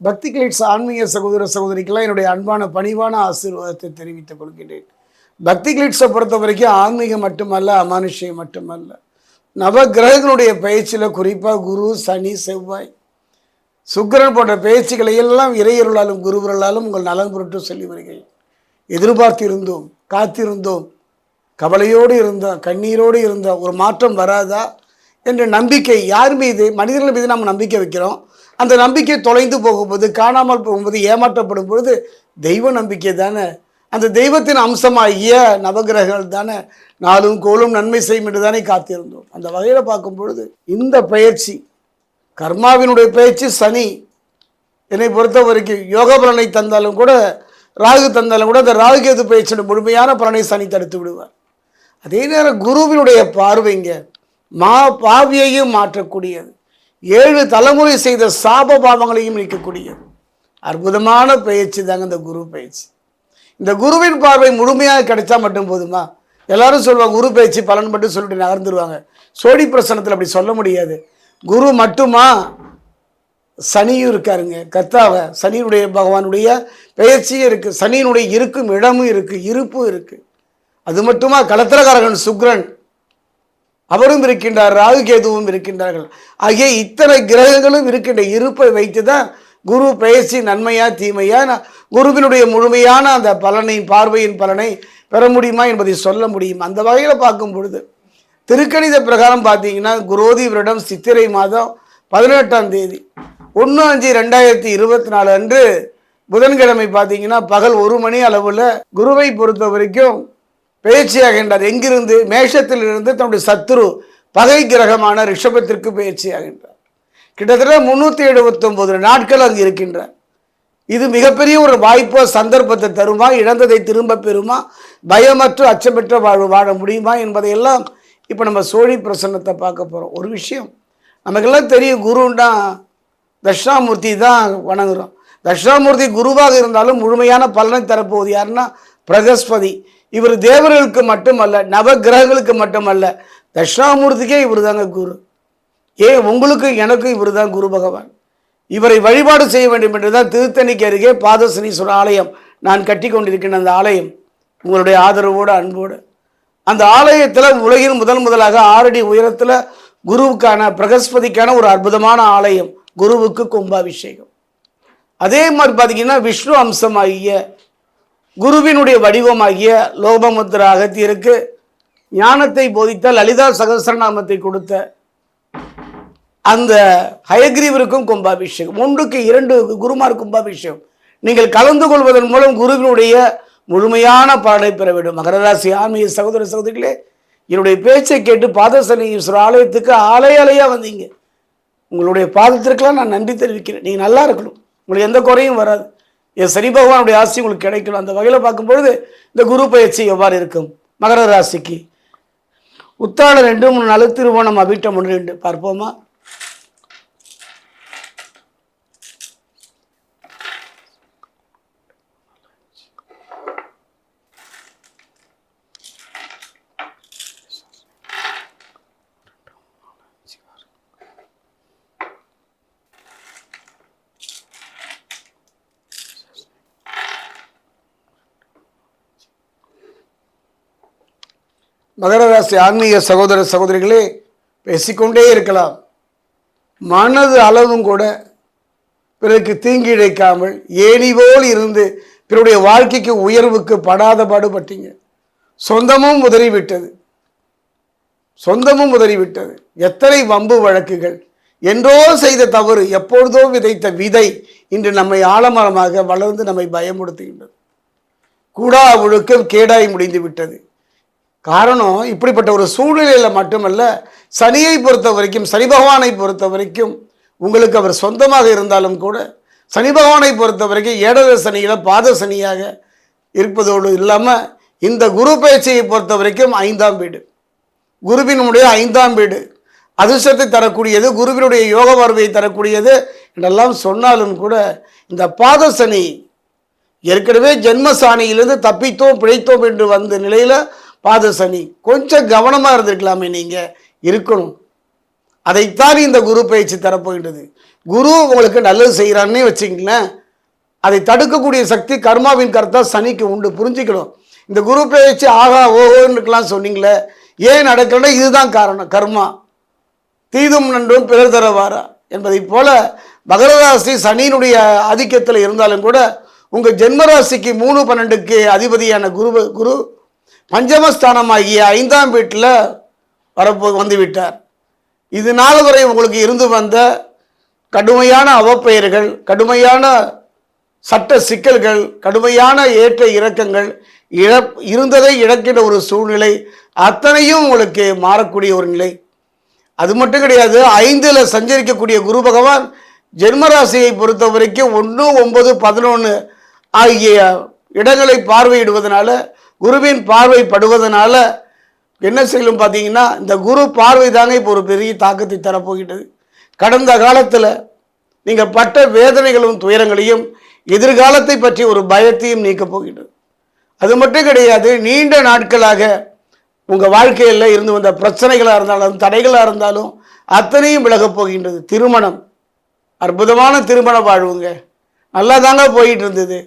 பக்தி கிளிட்ஸ் ஆன்மீக சகோதர சகோதரிக்கெல்லாம் என்னுடைய அன்பான பணிவான ஆசீர்வாதத்தை தெரிவித்துக் கொள்கிறேன் பக்தி கிளிட்ஸை பொறுத்த வரைக்கும் ஆன்மீகம் மட்டுமல்ல அமானுஷ்யம் மட்டுமல்ல. நவ கிரகங்களுடைய பயிற்சியில் குறிப்பாக குரு சனி செவ்வாய். சுக்கிரன் போன்ற பேச்சுக்களை எல்லாம் இறையருளாலும் குருவர்களாலும் உங்கள் நலன் பொருட்டு சொல்லி வருகிறேன். எதிர்பார்த்திருந்தோம் காத்திருந்தோம். கவலையோடு இருந்தோம் கண்ணீரோடு இருந்தோம். ஒரு மாற்றம் வராதா? என்ற நம்பிக்கை யார் மீது? மனிதர்கள் மீது நம்ம நம்பிக்கை வைக்கிறோம். அந்த நம்பிக்கை தொலைந்து போகும்போது காணாமல் போகும்போது ஏமாற்றப்படும் பொழுது தெய்வ நம்பிக்கை தானே. அந்த தெய்வத்தின் அம்சமாகிய நவகிரகங்கள் தானே. நாளும் கோலும் நன்மை செய்யும் என்று தானே காத்திருந்தோம். அந்த வகையில் பார்க்கும் பொழுது இந்த பயிற்சி கர்மாவினுடைய பயிற்சி சனி. என்னை பொறுத்த வரைக்கும் யோக பலனை தந்தாலும் கூட ராகு தந்தாலும் கூட அந்த ராகு கேது பயிற்சியோட முழுமையான பலனை சனி தடுத்து விடுவார். அதே நேரம் குருவினுடைய பார்வைங்க மா பாவியையும் மாற்றக்கூடியது. ஏழு தலைமுறை செய்த சாப பாவங்களையும் நீக்கக்கூடியது. அற்புதமான பயிற்சி தாங்க இந்த குரு பயிற்சி. இந்த குருவின் பார்வை முழுமையாக கிடைச்சா மட்டும் போதுமா? எல்லாரும் சொல்லுவாங்க குரு பயிற்சி பலன் மட்டும் சொல்லிட்டு நகர்ந்துருவாங்க. சோடி பிரசனத்தில் அப்படி சொல்ல முடியாது. குரு மட்டுமா? சனியும் இருக்காருங்க. கர்த்தாவ சனியினுடைய பகவானுடைய பெயர்ச்சியும் இருக்குது சனியினுடைய இருக்கும் இடமும் இருக்குது இருப்பும் இருக்குது அது மட்டுமா? கலத்திரகாரகன் சுக்ரன். அவரும் இருக்கின்றார் ராகு கேதுவும் இருக்கின்றார்கள். ஆகிய இத்தனை கிரகங்களும் இருக்கின்ற இருப்பை வைத்து தான் குரு பெயர்ச்சி நன்மையா தீமையா நான் குருவினுடைய முழுமையான அந்த பலனை பார்வையின் பலனை பெற முடியுமா என்பதை சொல்ல முடியும். அந்த வகையில் பார்க்கும் பொழுது திருக்கணித பிரகாரம் பார்த்தீங்கன்னா குரோதி வருடம் சித்திரை மாதம் பதினெட்டாம் தேதி ஒன்று அஞ்சு ரெண்டாயிரத்தி இருபத்தி நாலு அன்று புதன்கிழமை பார்த்தீங்கன்னா பகல் ஒரு மணி அளவில் குருவை பொறுத்த வரைக்கும் பயிற்சியாகின்றார் எங்கிருந்து? மேஷத்தில் இருந்து தன்னுடைய சத்துரு பகை கிரகமான ரிஷபத்திற்கு பயிற்சியாகின்றார் கிட்டத்தட்ட முந்நூற்றி எழுபத்தொம்போது நாட்கள் அங்கு இருக்கின்றார். இது மிகப்பெரிய ஒரு வாய்ப்போ சந்தர்ப்பத்தை தருமா? இழந்ததை திரும்ப பெறுமா? பயமற்று அச்சமற்ற வாழ்வு வாழ முடியுமா? என்பதையெல்லாம் இப்போ நம்ம சோழி பிரசன்னத்தை பார்க்க போகிறோம் ஒரு விஷயம் நமக்கெல்லாம் தெரியும் குருன்னா தட்சிணாமூர்த்தி தான் வணங்குறோம். தட்சிணாமூர்த்தி குருவாக இருந்தாலும் முழுமையான பலனை தரப்போகுது யாருன்னா பிரகஸ்பதி. இவர் தேவர்களுக்கு மட்டுமல்ல நவ கிரகங்களுக்கு மட்டுமல்ல தட்சிணாமூர்த்திக்கே இவர் தாங்க குரு. ஏன் உங்களுக்கும் எனக்கும் இவர் தான் குரு பகவான். இவரை வழிபாடு செய்ய வேண்டும் என்று தான் திருத்தணிக்கு அருகே பாதசனீஸ்வரர் ஆலயம் நான் கட்டி கொண்டிருக்கின்ற அந்த ஆலயம். உங்களுடைய ஆதரவோடு அன்போடு. அந்த ஆலயத்தில் உலகின் முதல் முதலாக ஆறடி உயரத்தில் குருவுக்கான பிரகஸ்பதிக்கான ஒரு அற்புதமான ஆலயம் குருவுக்கு கும்பாபிஷேகம். அதே மாதிரி பார்த்தீங்கன்னா விஷ்ணு அம்சமாகிய குருவினுடைய வடிவமாகிய லோபமுத்திர அகத்தியருக்கு ஞானத்தை போதித்த லலிதா சகசரநாமத்தை கொடுத்த அந்த ஹயக்ரீவருக்கும் கும்பாபிஷேகம் ஒன்றுக்கு இரண்டு குருமார் கும்பாபிஷேகம். நீங்கள் கலந்து கொள்வதன் மூலம் குருவினுடைய முழுமையான பலனை பெற வேண்டும் மகரராசி ஆன்மீக சகோதர சகோதரிகளே என்னுடைய பேச்சை கேட்டு பாதசனீஸ்வரர் ஆலயத்துக்கு ஆலய அலையாக வந்தீங்க. உங்களுடைய பாதத்திற்கெல்லாம் நான் நன்றி தெரிவிக்கிறேன். நீங்கள் நல்லா இருக்கணும். உங்களுக்கு எந்த குறையும் வராது. என் சனி பகவானுடைய ஆசி உங்களுக்கு கிடைக்கணும். அந்த வகையில் பார்க்கும்பொழுது இந்த குரு பயிற்சி எவ்வாறு இருக்கும்? மகர ராசிக்கு. உத்தாள ரெண்டு மூணு நாலு திருவோணம் அபிட்டம் ஒன்று ரெண்டு. பார்ப்போமா? மகர ராசி ஆன்மீக சகோதர சகோதரிகளே பேசிக்கொண்டே இருக்கலாம். மனது அளவும் கூட பிறருக்கு தீங்கி இழைக்காமல் ஏணிபோல் இருந்து பிறருடைய வாழ்க்கைக்கு உயர்வுக்கு படாத பாடுபட்டீங்க. சொந்தமும் உதறிவிட்டது. சொந்தமும் உதறிவிட்டது. எத்தனை வம்பு வழக்குகள். என்றோ செய்த தவறு எப்பொழுதோ விதைத்த விதை இன்று நம்மை ஆலமரமாக வளர்ந்து நம்மை பயமுடுத்துகின்றது கூடா ஒழுக்கம் கேடாய் முடிந்து விட்டது. காரணம் இப்படிப்பட்ட ஒரு சூழ்நிலையில் மட்டுமல்ல சனியை பொறுத்த வரைக்கும் சனி பகவானை பொறுத்த வரைக்கும் உங்களுக்கு அவர் சொந்தமாக இருந்தாலும் கூட சனி பகவானை பொறுத்த வரைக்கும் ஏழரை சனியில் பாத சனியாக இருப்பதோடு இல்லாமல் இந்த குரு பயிற்சியை பொறுத்த வரைக்கும் ஐந்தாம் வீடு. குருவினுடைய ஐந்தாம் வீடு. அதிர்ஷ்டத்தை தரக்கூடியது குருவினுடைய யோக பார்வையை தரக்கூடியது என்றெல்லாம் சொன்னாலும் கூட இந்த பாத சனி ஏற்கனவே ஜென்மசானியிலிருந்து தப்பித்தோம் பிழைத்தோம் என்று வந்த நிலையில் பாத சனி கொஞ்சம் கவனமாக இருந்திருக்கலாமே நீங்கள் இருக்கணும். அதைத்தான் இந்த குரு பயிற்சி தரப்போகின்றது. குரு உங்களுக்கு நல்லது செய்கிறான்னே வச்சுங்களேன் அதை தடுக்கக்கூடிய சக்தி கர்மாவின் கருத்தா சனிக்கு உண்டு புரிஞ்சுக்கணும். இந்த குரு பயிற்சி ஆகா ஓஹோன்னுக்கெல்லாம் சொன்னீங்களே ஏன் நடக்கலன்னா இதுதான் காரணம் கர்மா. தீதும் நன்றும் பிறர் தரவாரா என்பதைப் போல மகரராசி சனியினுடைய ஆதிக்கத்தில் இருந்தாலும் கூட உங்கள் ஜென்மராசிக்கு மூணு பன்னெண்டுக்கு அதிபதியான குரு குரு பஞ்சமஸ்தானமாகிய ஐந்தாம் வீட்டில் வரப்போ வந்துவிட்டார். இது நாள் வரை உங்களுக்கு இருந்து வந்த கடுமையான அவப்பெயர்கள் கடுமையான சட்ட சிக்கல்கள் கடுமையான ஏற்ற இறக்கங்கள் இழப் இருந்ததை இழக்கின்ற ஒரு சூழ்நிலை அத்தனையும் உங்களுக்கு மாறக்கூடிய ஒரு நிலை. அது மட்டும் கிடையாது ஐந்தில் சஞ்சரிக்கக்கூடிய குரு பகவான் ஜென்மராசியை பொறுத்த வரைக்கும் ஒன்று ஒன்பது பதினொன்று ஆகிய இடங்களை பார்வையிடுவதனால குருவின் பார்வை படுவதனால என்ன செய்யலும் பார்த்தீங்கன்னா இந்த குரு பார்வை தாங்க இப்போ ஒரு பெரிய தாக்கத்தை தரப்போகிட்டது கடந்த காலத்தில் நீங்கள் பட்ட வேதனைகளும் துயரங்களையும் எதிர்காலத்தை பற்றி ஒரு பயத்தையும் நீக்கப் போகின்றது. அது மட்டும் கிடையாது நீண்ட நாட்களாக உங்கள் வாழ்க்கையில் இருந்து வந்த பிரச்சனைகளாக இருந்தாலும் தடைகளாக இருந்தாலும் அத்தனையும் விலகப் போகின்றது. திருமணம் அற்புதமான திருமண வாழ்வுங்க. நல்லா தாங்க போயிட்டு இருந்தது.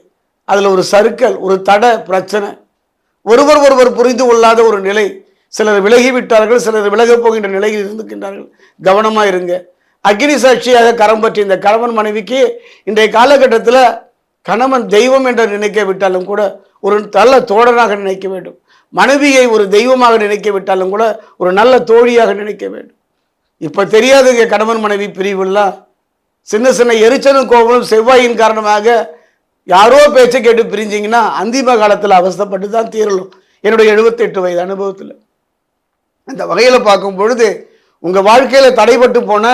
அதில் ஒரு சறுக்கல் ஒரு தடை பிரச்சனை. ஒருவர் ஒருவர் புரிந்து கொள்ளாத ஒரு நிலை. சிலர் விலகி விட்டார்கள் சிலர் விலகப் போகின்ற நிலையில் இருந்துக்கின்றார்கள் கவனமாக இருங்க. அக்னி சாட்சியாக கரம் பற்றிய இந்த கணவன் மனைவிக்கு இன்றைய காலகட்டத்தில் கணவன் தெய்வம் என்று நினைக்க விட்டாலும் கூட ஒரு நல்ல தோழனாக நினைக்க வேண்டும். மனைவியை ஒரு தெய்வமாக நினைக்க விட்டாலும் கூட ஒரு நல்ல தோழியாக நினைக்க வேண்டும். இப்போ தெரியாதுங்க கணவன் மனைவி பிரிவுலாம். சின்ன சின்ன எரிச்சலும் கோபமும் செவ்வாயின் காரணமாக யாரோ பேச்சை கேட்டு பிரிஞ்சிங்கன்னா அந்திம காலத்தில் அவஸ்தைப்பட்டு தான் தீரலும் என்னுடைய எழுபத்தெட்டு வயது அனுபவத்தில். அந்த வகையில் பார்க்கும் பொழுது உங்கள் வாழ்க்கையில் தடைபட்டு போன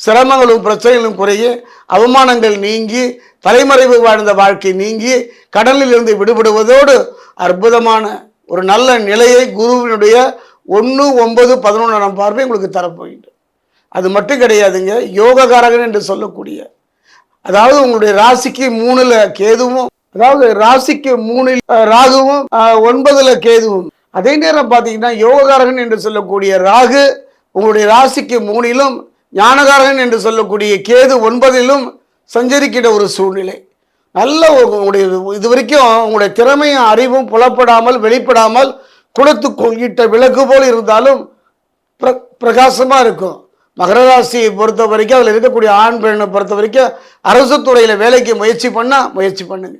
சிரமங்களும் பிரச்சனைகளும் குறைய அவமானங்கள் நீங்கி தலைமறைவு வாழ்ந்த வாழ்க்கை நீங்கி கடலில் இருந்து விடுபடுவதோடு அற்புதமான ஒரு நல்ல நிலையை குருவினுடைய ஒன்று ஒன்பது பதினொன்றாம் பார்வை உங்களுக்கு தரப்போகின்றது. அது மட்டும் கிடையாதுங்க யோககாரகன் என்று சொல்லக்கூடிய அதாவது உங்களுடைய ராசிக்கு மூணுல கேதுவும் அதாவது ராசிக்கு மூணில் ராகுவும் ஒன்பதுல கேதுவும். அதே நேரம் பார்த்தீங்கன்னா யோககாரகன் என்று சொல்லக்கூடிய ராகு உங்களுடைய ராசிக்கு மூணிலும் ஞானகாரகன் என்று சொல்லக்கூடிய கேது ஒன்பதிலும் சஞ்சரிக்கிற ஒரு சூழ்நிலை. நல்ல ஒரு உங்களுடைய இது வரைக்கும் உங்களுடைய திறமையும் அறிவும் புலப்படாமல் வெளிப்படாமல் குளத்து கொள்கிட்ட விளக்கு போல் இருந்தாலும் பிர பிரகாசமாக இருக்கும். மகர ராசியை பொறுத்த வரைக்கும் அதில் இருக்கக்கூடிய ஆண் பெண்ணை பொறுத்த வரைக்கும் அரசு துறையில் வேலைக்கு முயற்சி பண்ணால் முயற்சி பண்ணுங்க.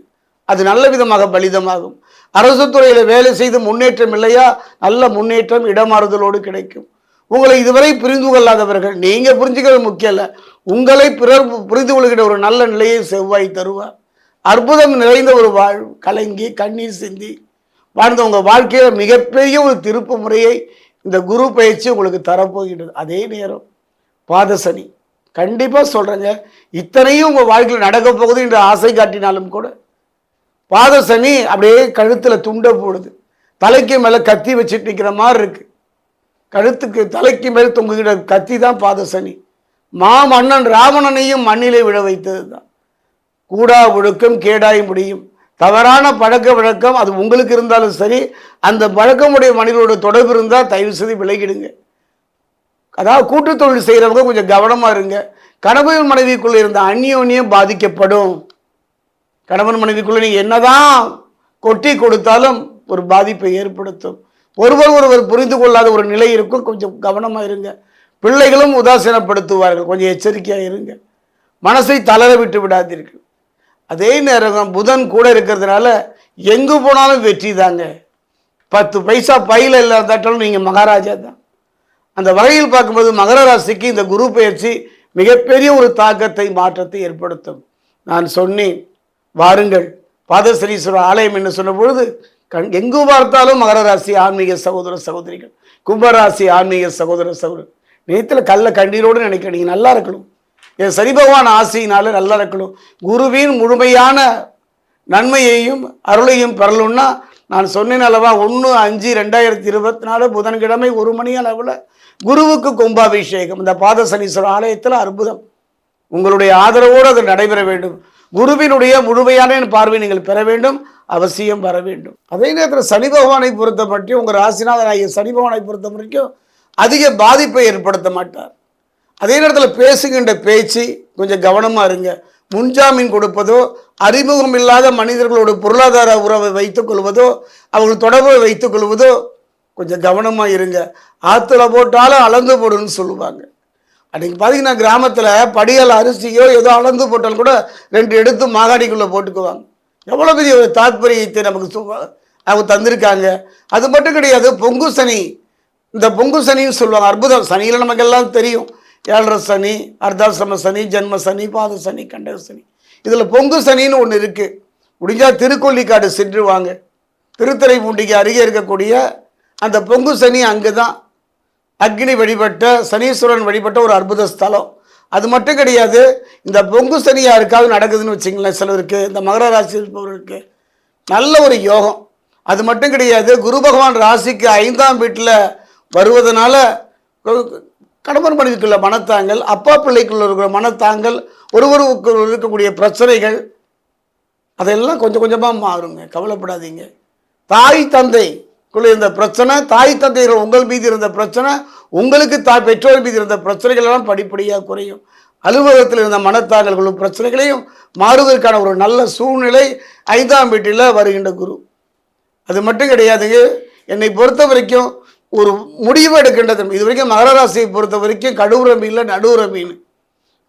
அது நல்ல விதமாக பலிதமாகும். அரசு துறையில் வேலை செய்து முன்னேற்றம் இல்லையா? நல்ல முன்னேற்றம் இடமாறுதலோடு கிடைக்கும். உங்களை இதுவரை புரிந்து கொள்ளாதவர்கள் நீங்கள் புரிஞ்சுக்கிறது முக்கியம் இல்லை. உங்களை பிறர் புரிந்து கொள்கிற ஒரு நல்ல நிலையை செவ்வாய் தருவார். அற்புதம் நிறைந்த ஒரு வாழ் கலங்கி கண்ணீர் சிந்தி வாழ்ந்த உங்கள் வாழ்க்கையில் மிகப்பெரிய ஒரு திருப்பு முறையை இந்த குரு பயிற்சி உங்களுக்கு தரப்போகின்றது. அதே நேரம் பாதசனி கண்டிப்பாக சொல்கிறேங்க இத்தனையும் உங்கள் வாழ்க்கையில் நடக்க போகுது என்று ஆசை காட்டினாலும் கூட பாதசனி அப்படியே கழுத்தில் துண்டை போடுது. தலைக்கு மேலே கத்தி வச்சுட்டு நிற்கிற மாதிரி இருக்குது கழுத்துக்கு தலைக்கு மேலே தொங்குகிற கத்தி தான் பாதசனி மாமன்னன் ராவணனையும் மண்ணிலே விழ வைத்தது தான் கூடா ஒழுக்கம் கேடாய் முடியும். தவறான பழக்க வழக்கம் அது உங்களுக்கு இருந்தாலும் சரி அந்த பழக்கமுடைய மனிதனோட தொடர்பு இருந்தால் தயவு செய்து விலகிடுங்க. அதாவது கூட்டு தொழில் செய்கிறவங்க கொஞ்சம் கவனமாக இருங்க. கணவன் மனைவிக்குள்ளே இருந்த அந்யோன்யம் பாதிக்கப்படும். கணவன் மனைவிக்குள்ளே நீங்கள் என்னதான் கொட்டி கொடுத்தாலும் ஒரு பாதிப்பை ஏற்படுத்தும். ஒருவர் ஒருவர் புரிந்து கொள்ளாத ஒரு நிலை இருக்கும். கொஞ்சம் கவனமாக இருங்க. பிள்ளைகளும் உதாசீனப்படுத்துவார்கள். கொஞ்சம் எச்சரிக்கையாக இருங்க. மனசை தளர விட்டு விடாதீர்கள். அதே நேரம் புதன் கூட இருக்கிறதுனால எங்கு போனாலும் வெற்றி தாங்க. பத்து பைசா பையில் இல்லாதாட்டாலும் நீங்கள் மகாராஜா தான். அந்த வகையில் பார்க்கும்போது மகர ராசிக்கு இந்த குரு பயிற்சி மிகப்பெரிய ஒரு தாக்கத்தை மாற்றத்தை ஏற்படுத்தும். நான் சொன்னேன் வாருங்கள் பாதசனீஸ்வரர் ஆலயம் என்று சொன்ன பொழுது கண் எங்கு பார்த்தாலும் மகர ராசி ஆன்மீக சகோதர சகோதரிகள் கும்பராசி ஆன்மீக சகோதர சகோதரர். நேத்தில் கல்ல கண்ணீரோடு நினைக்க நீங்கள் நல்லா இருக்கணும். என் சரிபகவான் ஆசையினால நல்லா இருக்கணும். குருவின் முழுமையான நன்மையையும் அருளையும் பெறலும்னா நான் சொன்னேன் அளவா ஒன்று அஞ்சு ரெண்டாயிரத்தி இருபத்தி நாலு புதன்கிழமை ஒரு மணி அளவில் குருவுக்கு கும்பாபிஷேகம். இந்த பாதசனீஸ்வரர் ஆலயத்தில் அற்புதம். உங்களுடைய ஆதரவோடு அது நடைபெற வேண்டும். குருவினுடைய முழுமையான பார்வை நீங்கள் பெற வேண்டும் அவசியம் வர வேண்டும். அதே நேரத்தில் சனி பகவானை பொறுத்த மட்டும் உங்கள் ராசிநாதன் ஆகிய சனி பகவானை பொறுத்த வரைக்கும் அதிக பாதிப்பை ஏற்படுத்த மாட்டார். அதே நேரத்தில் பேசுகின்ற பேச்சு கொஞ்சம் கவனமாக இருங்க. முன்ஜாமீன் கொடுப்பதோ அறிமுகம் இல்லாத மனிதர்களோட பொருளாதார உறவை வைத்துக் கொள்வதோ அவர்கள் தொடர்பை வைத்துக் கொள்வதோ கொஞ்சம் கவனமாக இருங்க. ஆற்றுல போட்டாலும் அளந்து போடுன்னு சொல்லுவாங்க. அன்றைக்கி பார்த்தீங்கன்னா கிராமத்தில் படியால் அரிசியோ ஏதோ அளந்து போட்டாலும் கூட ரெண்டு எடுத்து மாகாடிக்குள்ளே போட்டுக்குவாங்க. எவ்வளோ பெரிய ஒரு தாத்பரியத்தை நமக்கு சு அவங்க தந்திருக்காங்க. அது மட்டும் கிடையாது பொங்கு சனி. இந்த பொங்கு சனின்னு சொல்லுவாங்க அற்புதம். சனியில் நமக்கெல்லாம் தெரியும். ஏழரை சனி அர்த்தாசிரம சனி ஜென்ம சனி பாத சனி கண்டக சனி. இதில் பொங்கு சனின்னு ஒன்று இருக்குது முடிஞ்சால் திருக்கொல்லிக்காடு சென்று வாங்க. திருத்துறைப்பூண்டிக்கு அருகே இருக்கக்கூடிய அந்த பொங்கு சனி அங்கே தான் அக்னி வழிபட்ட சனீஸ்வரன் வழிபட்ட ஒரு அற்புத ஸ்தலம். அது மட்டும் கிடையாது இந்த பொங்கு சனி யாருக்காவது நடக்குதுன்னு வச்சிங்களேன் சிலருக்கு. இந்த மகர ராசி இருப்பவர்களுக்கு. நல்ல ஒரு யோகம். அது மட்டும் கிடையாது குரு பகவான் ராசிக்கு ஐந்தாம் வீட்டில் வருவதனால கணவன் மனைவிக்குள்ள மனத்தாங்கல் அப்பா பிள்ளைக்குள்ள இருக்கிற மனத்தாங்கல் ஒருவருக்கு இருக்கக்கூடிய பிரச்சனைகள் அதெல்லாம் கொஞ்சம் கொஞ்சமாக மாறுங்க. கவலைப்படாதீங்க. தாய் தந்தை இருந்த பிரச்சனை தாய் தந்தைகள் உங்கள் மீது இருந்த பிரச்சனை உங்களுக்கு தாய் பெற்றோர் மீது இருந்த பிரச்சனைகள் எல்லாம் படிப்படியாக குறையும். அலுவலகத்தில் இருந்த மனத்தாங்கல்களும் பிரச்சனைகளையும் மாறுவதற்கான ஒரு நல்ல சூழ்நிலை ஐந்தாம் வீட்டில் வருகின்ற குரு. அது மட்டும் கிடையாதுங்க. என்னை பொறுத்த வரைக்கும் ஒரு முடிவு எடுக்கின்றது இது வரைக்கும் மகர ராசியை பொறுத்த வரைக்கும் கடுவுற மீனில் நடுவுற மீன்.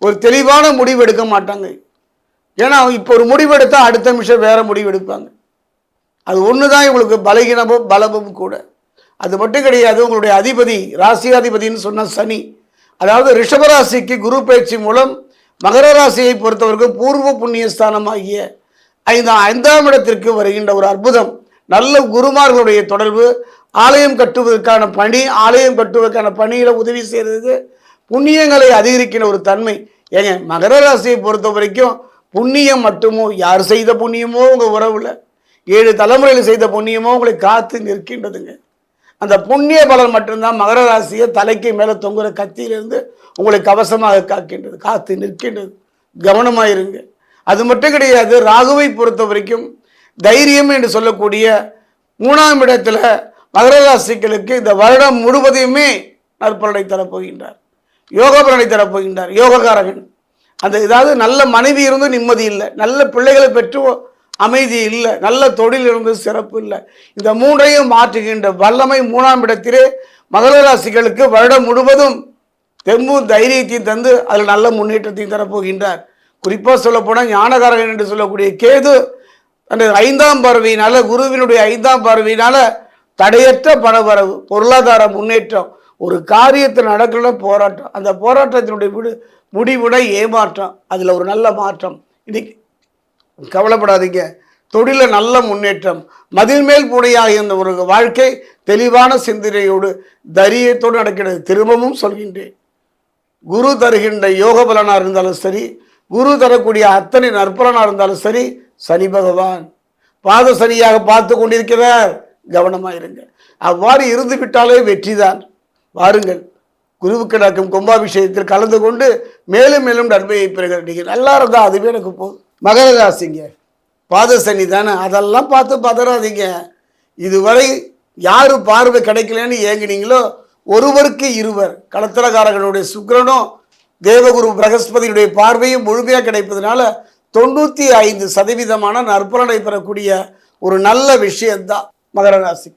ஒரு தெளிவான முடிவு எடுக்க மாட்டாங்க. ஏன்னா இப்போ ஒரு முடிவு எடுத்தால் அடுத்த நிமிஷம் வேற முடிவு எடுப்பாங்க அது ஒன்று தான் இவங்களுக்கு பலகீனமும் பலமும் கூட. அது மட்டும் கிடையாது உங்களுடைய அதிபதி ராசியாதிபதினு சொன்ன சனி. அதாவது ரிஷபராசிக்கு குரு பயிற்சி மூலம் மகர ராசியை பொறுத்தவரைக்கும் பூர்வ புண்ணிய ஸ்தானமாகிய ஐந்தாம் ஐந்தாம் இடத்திற்கு வருகின்ற ஒரு அற்புதம். நல்ல குருமார்களுடைய தொடர்பு ஆலயம் கட்டுவதற்கான பணி ஆலயம் கட்டுவதற்கான பணியில் உதவி செய்கிறது புண்ணியங்களை அதிகரிக்கிற ஒரு தன்மை. ஏங்க மகர ராசியை பொறுத்த வரைக்கும் புண்ணியம் மட்டுமோ யார் செய்த புண்ணியமோ உங்கள் உறவில்? ஏழு தலைமுறையில் செய்த புண்ணியமோ உங்களை காத்து நிற்கின்றதுங்க. அந்த புண்ணிய பலன் மட்டும்தான் மகர ராசியை தலைக்கு மேலே தொங்குற கத்தியிலிருந்து உங்களை கவசமாக காக்கின்றது காத்து நிற்கின்றது. கவனமாக இருங்க. அது மட்டும் கிடையாது ராகுவை பொறுத்த வரைக்கும் தைரியம் என்று சொல்லக்கூடிய மூணாம் இடத்துல மகர ராசிகளுக்கு இந்த வருடம் முழுவதையுமே நற்பலனை தரப்போகின்றார். யோக பலனை தரப்போகின்றார். யோககாரகன் அந்த ஏதாவது நல்ல மனைவி இருந்து நிம்மதி இல்லை. நல்ல பிள்ளைகளை பெற்று அமைதி இல்லை. நல்ல தொழில் இருந்து சிறப்பு இல்லை. இந்த மூன்றையும் மாற்றுகின்ற வல்லமை மூணாம் இடத்திலே மகர ராசிகளுக்கு வருடம் முழுவதும் தெம்பும் தைரியத்தையும் தந்து அதில் நல்ல முன்னேற்றத்தையும் தரப்போகின்றார். குறிப்பாக சொல்லப்போனால் ஞானகாரகன் என்று சொல்லக்கூடிய கேது அந்த ஐந்தாம் பார்வையினால குருவினுடைய ஐந்தாம் பார்வையினால தடையற்ற பணவரவு பொருளாதார முன்னேற்றம் ஒரு காரியத்தில் நடக்கிற போராட்டம். அந்த போராட்டத்தினுடைய விடு முடிவுடை ஏமாற்றம். அதில் ஒரு நல்ல மாற்றம். இன்னைக்கு கவலைப்படாதீங்க. தொழில நல்ல முன்னேற்றம். மதில் மேல் பூனையாக இருந்த ஒரு வாழ்க்கை தெளிவான சிந்தனையோடு தைரியத்தோடு நடக்கிறது. திரும்பவும் சொல்கின்றேன். குரு தருகின்ற யோக பலனாக இருந்தாலும் சரி குரு தரக்கூடிய அத்தனை நற்பலனாக இருந்தாலும் சரி சனி பகவான். பாத சனியாக பார்த்து கொண்டிருக்கிறார். கவனமாக இருங்க அவ்வாறு இருந்து விட்டாலே வெற்றிதான். வாருங்கள். குருவுக்கு நடக்கும் கும்பாபிஷேகத்தில் கலந்து கொண்டு மேலும் மேலும் நன்மையை பெறுகிற நீங்கள் நல்லா இருந்தால் அதுவே எனக்கு போதும் மகர ராசிங்க பாத சனி தானே? அதெல்லாம் பார்த்து பதறாதீங்க. இதுவரை யார் பார்வை கிடைக்கலன்னு ஏங்குனீங்களோ ஒருவருக்கு இருவர். களத்திரக்காரர்களுடைய சுக்கிரனும் தேவகுரு பிரகஸ்பதியுடைய பார்வையும் முழுமையாக கிடைப்பதனால தொண்ணூற்றி ஐந்து சதவீதமான நற்பலனை பெறக்கூடிய ஒரு நல்ல விஷயம்தான். மகர ராசிக்கு.